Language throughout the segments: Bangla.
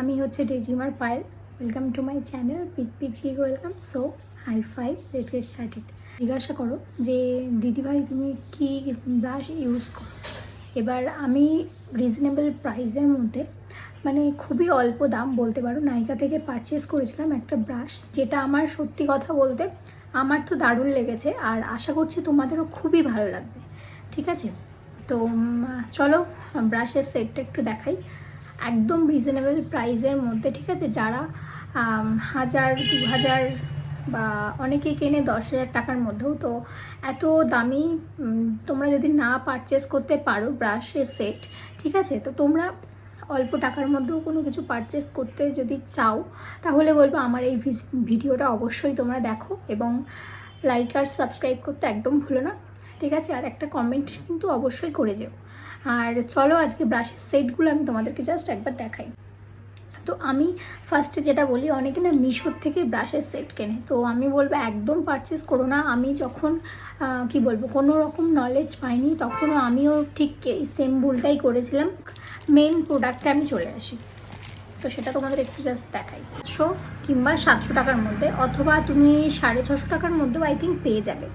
আমি হচ্ছে ডেডিমার Payel. Welcome to my channel pick pick pick welcome so hi fi let get started জিজ্ঞাসা করো যে, দিদিভাই তুমি কি ব্রাশ ইউজ করো? এবার আমি রিজনেবল প্রাইসের মধ্যে মানে খুবই অল্প দাম বলতে পারো নাইকা থেকে পারচেস করেছিলাম একটা ব্রাশ যেটা আমার সত্যি কথা বলতে আমার তো দারুণ লেগেছে, আর আশা করছি তোমাদেরও খুবই ভালো লাগবে, ঠিক আছে? তো চলো ব্রাশের সেটটা একটু দেখাই। একদম রিজনেবল প্রাইসের মধ্যে, ঠিক আছে? যারা হাজার, দু হাজার বা অনেকে কেনে দশ হাজার টাকার মধ্যেও, তো এত দামি তোমরা যদি না পারচেস করতে পারো ব্রাশের সেট ঠিক আছে? তো তোমরা অল্প টাকার মধ্যেও কোনো কিছু পারচেস করতে যদি চাও, তাহলে বলব আমার এই ভিডিওটা অবশ্যই তোমরা দেখো এবং লাইক আর সাবস্ক্রাইব করতে একদম ভুলো না, ঠিক আছে? আর একটা কমেন্ট কিন্তু অবশ্যই করে যেও। আর চলো আজকে ব্রাশের সেটগুলো আমি তোমাদেরকে জাস্ট একবার দেখাই। তো আমি ফার্স্টে যেটা বলি, অনেকে না মিশোর থেকে ব্রাশের সেট কেনে। তো আমি বলব একদম পারচেস করো না। আমি যখন কি বলব, কোনো রকম নলেজ পাইনি, তখনও আমিও ঠিক এই সেম ভুলটাই করেছিলাম। মেন প্রোডাক্টে আমি চলে আসি। তো সেটা তোমাদের একটু জাস্ট দেখাই। সাতশো কিংবা সাতশো টাকার মধ্যে, অথবা তুমি সাড়ে ছশো টাকার মধ্যেও আই থিঙ্ক পেয়ে যাবে।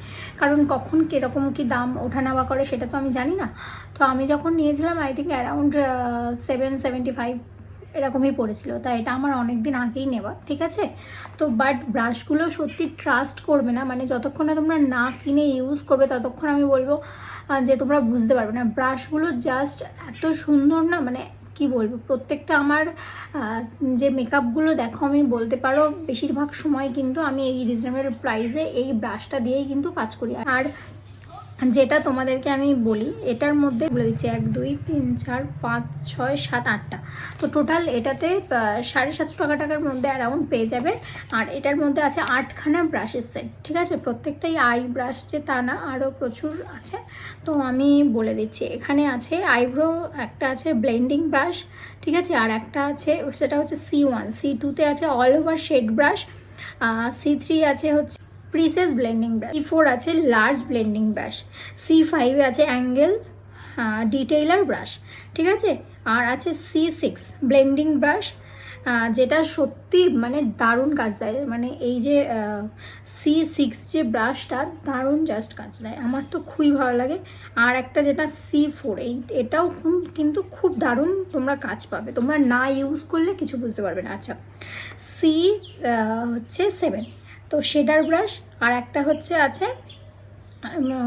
কারণ কখন কীরকম কি দাম ওঠা নামা করে সেটা তো আমি জানি না। তো আমি যখন নিয়েছিলাম I think around seven seventy five এরকমই পড়েছিল। তাই এটা আমার অনেক দিন আগেই নেওয়া, ঠিক আছে? তো বাট ব্রাশগুলো সত্যি ট্রাস্ট করবে না। মানে যতক্ষণ না তোমরা না কিনে ইউজ করবে, ততক্ষণ আমি বলব যে তোমরা বুঝতে পারবে না। ব্রাশগুলো জাস্ট এত সুন্দর না মানে কি বলব, প্রত্যেকটা আমার যে মেকআপগুলো দেখো আমি বলতে পারো, বেশিরভাগ সময় কিন্তু আমি এই রিজনেবল প্রাইসে এই ব্রাশটা দিয়েই কিন্তু কাজ করি। আর যেটা তোমাদেরকে আমি বলি, এটার মধ্যে বলে দিচ্ছি, এক, দুই, তিন, চার, পাঁচ, ছয়, সাত, আটটা। তো টোটাল এটাতে সাড়ে সাতশো টাকা টাকার মধ্যে অ্যারাউন্ড পেয়ে যাবে। আর এটার মধ্যে আছে আটখানা ব্রাশের সেট ঠিক আছে? প্রত্যেকটাই আই ব্রাশ যে তা না আরও প্রচুর আছে। তো আমি বলে দিচ্ছি, এখানে আছে আইব্রো একটা আছে ব্লেন্ডিং ব্রাশ ঠিক আছে? আর একটা আছে, সেটা হচ্ছে সি ওয়ান সি টুতে আছে all over shade brush C three আছে হচ্ছে precise blending brush C four আছে লার্জ ব্লেন্ডিং ব্রাশ সি ফাইভে আছে অ্যাঙ্গেল ডিটেইলার ব্রাশ ঠিক আছে? আর আছে সি সিক্স ব্লেন্ডিং ব্রাশ যেটা সত্যি মানে দারুণ কাজ দেয়। মানে এই যে সি সিক্স যে ব্রাশটা দারুণ জাস্ট কাজ দেয়। আমার তো খুবই ভালো লাগে। আর একটা যেটা সি ফোর এই, এটাও কিন্তু খুব দারুণ তোমরা কাজ পাবে। তোমরা না ইউজ করলে কিছু বুঝতে পারবে না। আচ্ছা সি হচ্ছে সেভেন তো শেডার ব্রাশ আর একটা হচ্ছে আছে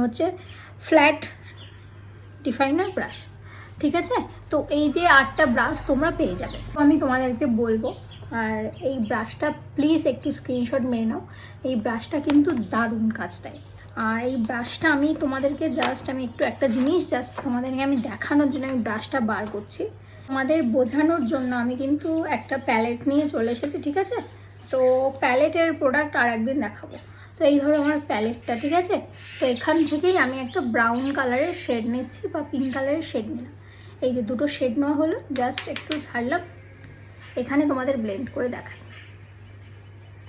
হচ্ছে ফ্ল্যাট ডিফাইনার ব্রাশ ঠিক আছে? তো এই যে আটটা ব্রাশ তোমরা পেয়ে যাবে। আমি তোমাদেরকে বলব, আর এই ব্রাশটা প্লিজ একটু স্ক্রিনশট মেরে নাও। এই ব্রাশটা কিন্তু দারুণ কাজ দেয়। আর এই ব্রাশটা আমি তোমাদেরকে জাস্ট আমি একটু একটা জিনিস জাস্ট তোমাদেরকে আমি দেখানোর জন্য আমি ব্রাশটা বার করছি। তোমাদের বোঝানোর জন্য আমি কিন্তু একটা প্যালেট নিয়ে চলে এসেছি, ঠিক আছে? তো প্যালেটের প্রোডাক্ট আর একদিন দেখাবো। তো এই ধরো আমার প্যালেটটা, ঠিক আছে? তো এখান থেকেই আমি একটা ব্রাউন কালারের শেড নিচ্ছি বা পিঙ্ক কালারের শেড নিলাম। এই যে দুটো শেড নেওয়া হলো জাস্ট একটু ঝাড়লাম। এখানে তোমাদের ব্লেন্ড করে দেখাই।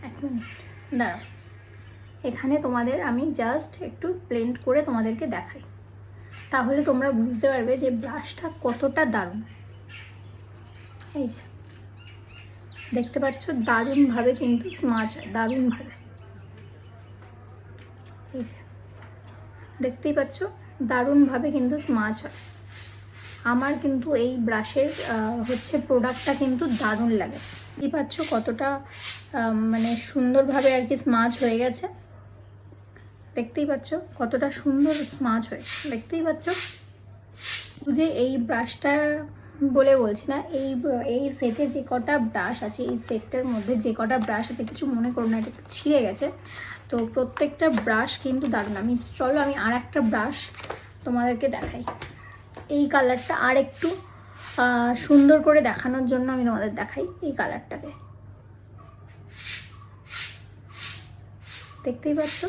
এক মিনিট দাঁড়াও। এখানে তোমাদের আমি জাস্ট একটু ব্লেন্ড করে তোমাদেরকে দেখাই। তাহলে তোমরা বুঝতে পারবে যে ব্রাশটা কতটা দারুণ। এই যে। দেখতে পাচ্ছ দারুণভাবে কিন্তু স্মাচ হয়, দারুণভাবে। এই যে, দেখতেই পাচ্ছ দারুণভাবে কিন্তু স্মাচ হয়। আমার কিন্তু এই ব্রাশের হচ্ছে প্রোডাক্টটা কিন্তু দারুণ লাগে। দেখতেই পাচ্ছ কতটা মানে সুন্দরভাবে আর কি স্মাচ হয়ে গেছে। দেখতেই পাচ্ছ কতটা সুন্দর স্মাচ হয়েছে। দেখতেই পাচ্ছ? যে এই ব্রাশটা বলে বলছি না, এই এই সেটে যে কটা ব্রাশ আছে, এই সেটটার মধ্যে যে কটা ব্রাশ আছে, কিছু মনে করো না, এটা ছিঁড়ে গেছে। তো প্রত্যেকটা ব্রাশ কিন্তু দারুণ আমি, চলো আমি আর একটা ব্রাশ তোমাদেরকে দেখাই। এই কালারটা আর একটু সুন্দর করে দেখানোর জন্য আমি তোমাদের দেখাই এই কালারটাকে দেখতেই পাচ্ছ?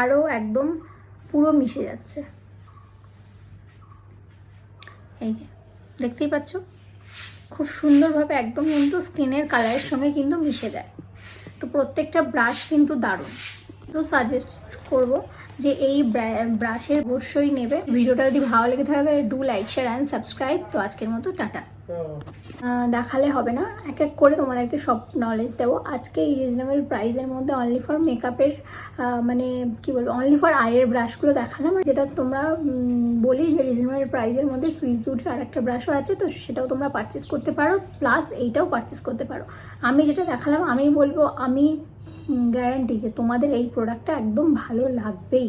আরও একদম পুরো মিশে যাচ্ছে। এই যে। দেখতেই পাচ্ছ? খুব সুন্দরভাবে একদম কিন্তু স্কিনের কালারের সঙ্গে কিন্তু মিশে যায়। তো প্রত্যেকটা ব্রাশ কিন্তু দারুণ। তো সাজেস্ট করব যে এই ব্রাশের অবশ্যই নেবে। ভিডিওটা যদি ভালো লেগে থাকে, তাহলে do like share and subscribe তো আজকের মতো টাটা। দেখালে হবে না। এক এক করে তোমাদেরকে সব নলেজ দেবো। আজকে এই রিজনেবল প্রাইসের মধ্যে অনলি ফর মেকআপের মানে কি বলব অনলি ফর আয়ের ব্রাশগুলো দেখালাম। আর যেটা তোমরা বলি যে রিজনেবল প্রাইসের মধ্যে সুইচ বিউটির আর একটা ব্রাশও আছে, তো সেটাও তোমরা পারচেস করতে পারো। প্লাস এইটাও পারচেস করতে পারো। আমি যেটা দেখালাম, আমি বলব, আমি গ্যারান্টি যে তোমাদের এই প্রোডাক্টটা একদম ভালো লাগবেই।